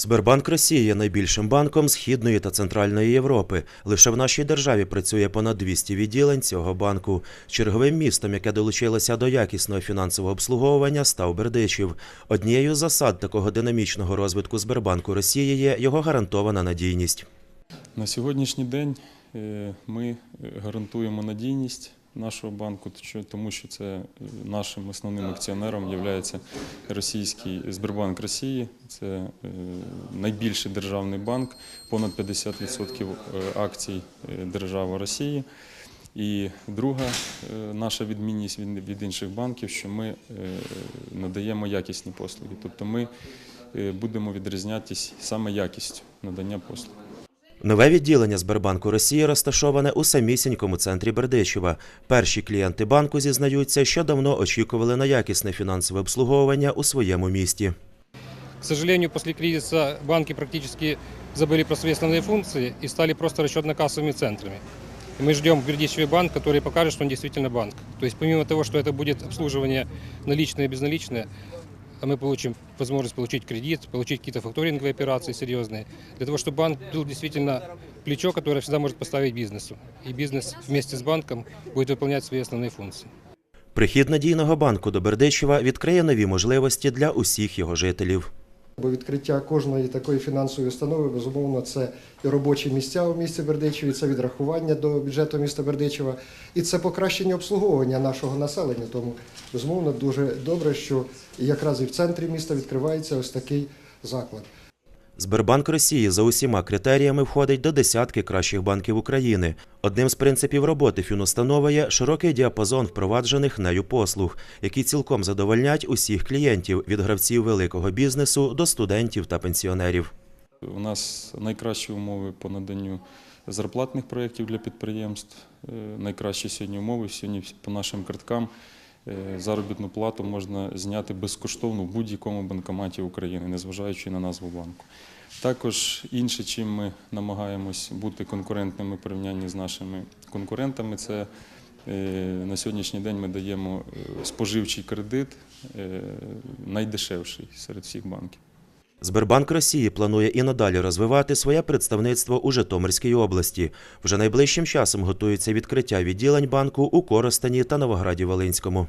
Сбербанк Росії є найбільшим банком Східної та Центральної Європи. Лише в нашій державі працює понад 200 відділень цього банку. Черговим містом, яке долучилося до якісного фінансового обслуговування, став Бердичів. Однією з засад такого динамічного розвитку Сбербанку Росії є його гарантована надійність. На сьогоднішній день е, ми е, гарантуємо надійність нашого банку, тому що це е, нашим основним акціонером є російський Сбербанк Росії. Це е, найбільший державний банк, понад 50% е, акцій е, держави Росії. І друга е, наша відмінність від інших банків, що ми е, надаємо якісні послуги. Тобто ми е, будемо відрізнятися саме якістю надання послуг. Нове відділення Сбербанку Росії розташоване у самісінькому центрі Бердичева. Перші клієнти банку зізнаються, що давно очікували на якісне фінансове обслуговування у своєму місті. К сожалению, после кризиса банки практически забыли про свои основные функции и стали просто расчетно-кассовыми центрами. И мы ждем Бердичевый банк, который покажет, что он действительно банк. То есть помимо того, что это будет обслуживание наличное и безналичное, а мы получим возможность получить кредит, получить какие-то факторинговые операции серьезные, для того, чтобы банк был действительно плечо, которое всегда может поставить бизнесу. И бизнес вместе с банком будет выполнять свои основные функции. Прихід надійного банку до Бердичева відкриє нові можливості для усіх його жителів. Бо відкриття кожної такої фінансової установи, безумовно, це і робочі місця у місті Бердичеві, це відрахування до бюджету міста Бердичева, і це покращення обслуговування нашого населення. Тому, безумовно, дуже добре, що якраз і в центрі міста відкривається ось такий заклад. Сбербанк Росії за усіма критеріями входить до десятки кращих банків України. Одним з принципів роботи фінустанови є широкий діапазон впроваджених нею послуг, які цілком задовольнять усіх клієнтів від гравців великого бізнесу до студентів та пенсіонерів. У нас найкращі умови по наданню зарплатних проєктів для підприємств. Е, Найкращі сьогодні умови. Сьогодні по нашим карткам заробітну плату можна зняти безкоштовно в будь-якому банкоматі України, незважаючи на назву банку. Також інше, чим ми намагаємось бути конкурентними в порівнянні з нашими конкурентами, це е, на сьогоднішній день ми даємо е, споживчий кредит, е, найдешевший серед всіх банків. Сбербанк Росії планує і надалі розвивати своє представництво у Житомирській області. Вже найближчим часом готується відкриття відділень банку у Коростені та Новограді Волинському.